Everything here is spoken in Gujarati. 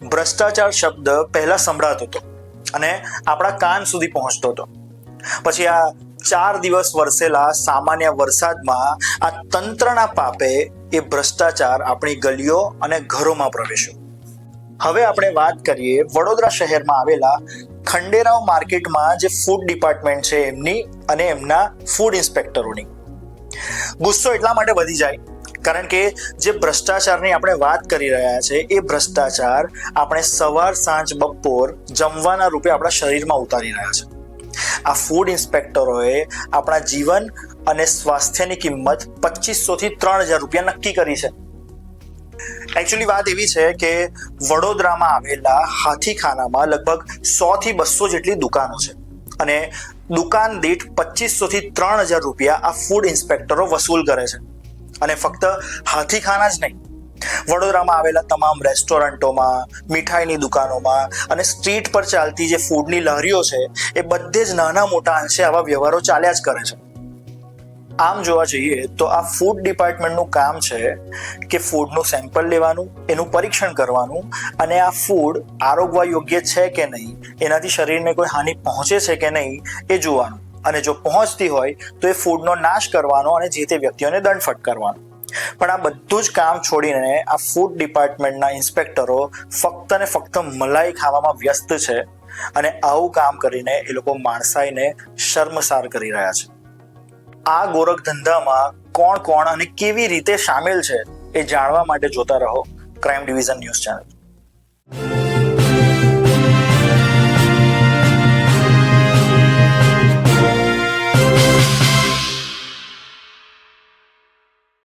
ભ્રષ્ટાચાર શબ્દ પહેલા સંભળાતો હતો અને આપણા કાન સુધી પહોંચતો હતો. પછી આ ચાર દિવસ વરસેલા સામાન્ય વરસાદમાં આ તંત્રના પાપે એ ભ્રષ્ટાચાર આપણી ગલીઓ અને ઘરોમાં પ્રવેશ્યો. હવે આપણે વાત કરીએ વડોદરા શહેરમાં આવેલા ખંડેરાવ માર્કેટમાં જે ફૂડ ડિપાર્ટમેન્ટ છે એમની અને એમના ફૂડ ઇન્સ્પેક્ટરોની ગુસ્સો એટલા માટે વધી જાય કારણ કે જે ભ્રષ્ટાચારની આપણે વાત કરી રહ્યા છે, એ ભ્રષ્ટાચાર આપણે સવાર, સાંજ, બપોર જમવાના રૂપે આપણા શરીરમાં ઉતારી રહ્યા છે. આ ફૂડ ઇન્સ્પેક્ટરોએ આપણા જીવન અને સ્વાસ્થ્યની કિંમત પચીસો થી ત્રણ હજાર રૂપિયા નક્કી કરી છે. એકચ્યુઅલી વાત એવી છે કે વડોદરામાં આવેલા હાથીખાનામાં લગભગ સો થી બસો જેટલી દુકાનો છે. અને દુકાન દીઠ પચીસો થી ત્રણ હજાર રૂપિયા આ ફૂડ ઇન્સ્પેક્ટરો વસૂલ કરે છે. અને ફક્ત હાથીખાના જ નહીં. વડોદરામાં આવેલા તમામ રેસ્ટોરન્ટોમાં, મીઠાઈની દુકાનોમાં અને સ્ટ્રીટ પર ચાલતી જે ફૂડની લહેરીઓ છે, એ બધે જ નાના મોટા અંશે આવા વ્યવહારો ચાલ્યા જ કરે છે. આમ જોવા જઈએ તો આ ફૂડ ડિપાર્ટમેન્ટનું કામ છે કે ફૂડનું સેમ્પલ લેવાનું, એનું પરીક્ષણ કરવાનું અને આ ફૂડ આરોગવા યોગ્ય છે કે નહીં, એનાથી શરીરને કોઈ હાનિ પહોંચે છે કે નહીં, એ જોવાનું. અને જો પહોંચતી હોય તો એ ફૂડનો નાશ કરવાનો અને જે તે વ્યક્તિઓને દંડ ફટકારવાનો પણ આ બધું જ કામ છોડીને આ ફૂડ ડિપાર્ટમેન્ટના ઇન્સ્પેક્ટરો ફક્ત ને ફક્ત મલાઈ ખાવામાં વ્યસ્ત છે અને આવું કામ કરીને એ લોકો માણસાઈને શર્મસાર કરી રહ્યા છે. આ ગોરખ ધંધામાં કોણ કોણ અને કેવી રીતે સામેલ છે એ જાણવા માટે જોતા રહો. Crime division news channel